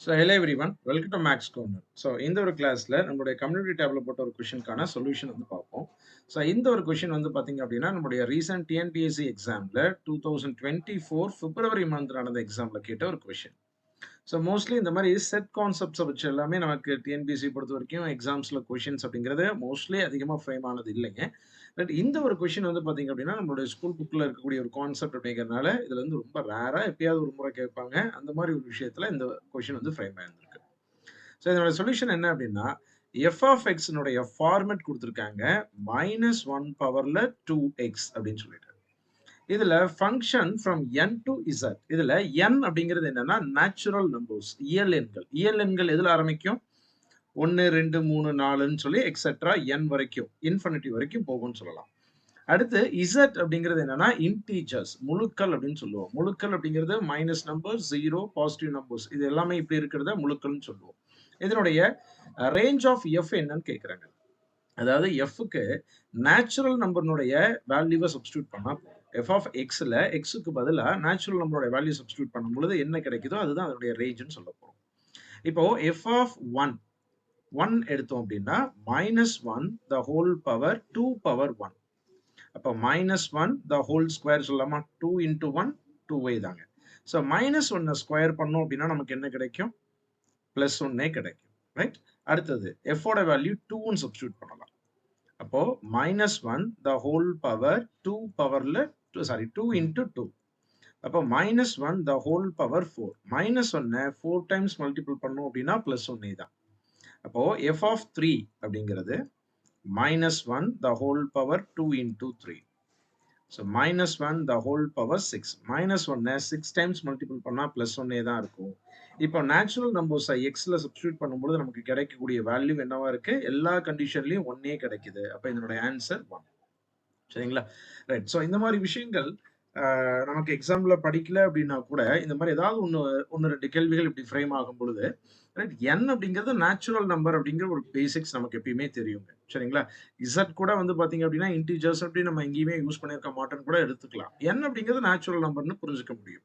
So hello everyone welcome to maths corner so இந்த ஒரு கிளாஸில் நம்மளுடைய கம்யூனிட்டி டேபில் போட்ட ஒரு கொஷனுக்கான சொல்யூஷன் வந்து பார்ப்போம். ஸோ இந்த ஒரு கொஷின் வந்து பார்த்தீங்க அப்படின்னா நம்மளுடைய ரீசெண்ட் டிஎன்பிஎஸ்சி எக்ஸாமில் two thousand twenty four February month நடந்த எக்ஸாமில் கேட்ட ஒரு கொஷின் ஸோ மோஸ்ட்லி இந்த மாதிரி செட் கான்செப்ட்ஸை வச்சு எல்லாமே நமக்கு டிஎன்பிஎஸ்சி பொறுத்த வரைக்கும் எக்ஸாம்ஸில் கொஷின்ஸ் அப்படிங்கிறது மோஸ்ட்லி அதிகமாக ஃப்ரேம் ஆனது இல்லைங்க. பட் இந்த ஒரு கொஷின் வந்து பார்த்தீங்க அப்படின்னா நம்மளுடைய ஸ்கூல் புக்கில் இருக்கக்கூடிய ஒரு கான்செப்ட் அப்படிங்கிறனால இதில் வந்து ரொம்ப ரேராக எப்பயாவது ஒரு முறை கேட்பாங்க. அந்த மாதிரி ஒரு விஷயத்தில் இந்த கொஷின் வந்து ஃப்ரேம் ஆயிருந்திருக்கு ஸோ இதனோட சொல்யூஷன் என்ன அப்படின்னா எஃப் ஆஃப் எக்ஸ்னுடைய ஃபார்மெட் கொடுத்துருக்காங்க. மைனஸ் ஒன் பவரில் டூ எக்ஸ் அப்படின்னு சொல்லிட்டு. இதுல function from N to Z இதுல என் அப்படிங்கிறது என்னன்னா நேச்சுரல் நம்பர்ஸ் இயல் எண்கள். இயல் எண்கள் எதுல ஆரம்பிக்கும்? ஒன்று ரெண்டு மூணு நாலுன்னு சொல்லி எக்ஸெட்ரா என் வரைக்கும் இன்ஃபினிட்டி வரைக்கும் போகும்னு சொல்லலாம். அடுத்து இசட் அப்படிங்கிறது என்னன்னா இன்டீஜர்ஸ் முழுக்கள் அப்படின்னு சொல்லுவோம். முழுக்கள் அப்படிங்கிறது minus numbers zero positive numbers இது எல்லாமே இப்படி இருக்கிறத முழுக்கள்னு சொல்லுவோம். இதனுடைய ரேஞ்ச் ஆஃப் எஃப் என்னன்னு கேட்குறாங்க அதாவது எஃப்க்கு நேச்சுரல் நம்பர்னுடைய வேல்யூவை சப்ஸ்டியூட் பண்ணால் போதும். எஃப் ஆஃப் எக்ஸில் எக்ஸுக்கு பதிலாக நேச்சுரல் நம்பரோட வேல்யூ சப்ஸ்டியூட் பண்ணும் பொழுது என்ன கிடைக்குதோ அதுதான் அதனுடைய ரேஞ்சுன்னு சொல்ல போகிறோம் இப்போ எஃப் ஆஃப் ஒன் ஒன் எடுத்தோம் அப்படின்னா minus one the whole power two power one அப்போ minus one the whole square சொல்லாமா? டூ இன்டூ ஒன் டூ வே தாங்க. ஸோ மைனஸ் ஒன்னை ஸ்கொயர் பண்ணோம் அப்படின்னா நமக்கு என்ன கிடைக்கும்? ப்ளஸ் ஒன்னே கிடைக்கும் ரைட் அடுத்தது எஃபோட வேல்யூ டூன்னு சப்ஸ்டியூட் பண்ணலாம். அப்போ minus one the whole power two பவர்ல sorry two into two அப்போ minus one the whole power four minus ஒன்னை ஃபோர் டைம்ஸ் மல்டிபிள் பண்ணோம் அப்படின்னா ப்ளஸ் ஒன்னே தான் அப்போ எஃப் ஆஃப் த்ரீ அப்படிங்கிறது minus one the whole power two into three so minus one the whole power six minus ஒன்னை six times multiple பண்ணால் plus ஒன்னே தான் இருக்கும். இப்போ நேச்சுரல் நம்பர்ஸை எக்ஸில் சப்ஸ்டியூட் பண்ணும்போது நமக்கு கிடைக்கக்கூடிய வேல்யூ என்னவா இருக்கு? எல்லா கண்டிஷன்லையும் ஒன்னே கிடைக்குது. அப்போ இதனுடைய ஆன்சர் ஒன் சரிங்களா? ரைட் ஸோ இந்த மாதிரி விஷயங்கள் நமக்கு எக்ஸாம்ல படிக்கல அப்படின்னா கூட இந்த மாதிரி ஏதாவது ஒன்று ஒன்று ரெண்டு கேள்விகள் இப்படி ஃப்ரேம் ஆகும் பொழுது ரைட் என் அப்படிங்கிறது நேச்சுரல் நம்பர் அப்படிங்கிற ஒரு பேசிக்ஸ் நமக்கு எப்பயுமே தெரியுங்க. சரிங்களா? இசட் கூட வந்து பாத்தீங்க அப்படின்னா இன்டிஜர்ஸ் அப்படி நம்ம எங்கேயுமே யூஸ் பண்ணியிருக்க மாட்டோம்னு கூட எடுத்துக்கலாம். என் அப்படிங்கிறது நேச்சுரல் நம்பர்னு புரிஞ்சுக்க முடியும்.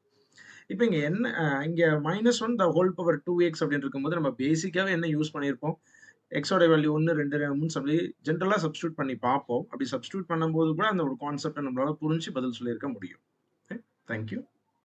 இப்போ இங்க என்ன இங்கே இங்க minus one the whole power two X அப்படின்னு இருக்கும்போது நம்ம பேசிக்காகவே என்ன யூஸ் பண்ணியிருப்போம்? எக்ஸோட வேல்யூ ஒன்று ரெண்டு மூணு சொல்லி ஜென்ரலாக சப்ஸ்டியூட் பண்ணி பார்ப்போம். அப்படி சப்ஸ்டியூட் பண்ணும்போது கூட அந்த ஒரு கான்செப்டை நம்மளால் புரிஞ்சு பதில் சொல்லியிருக்க முடியும். Okay thank you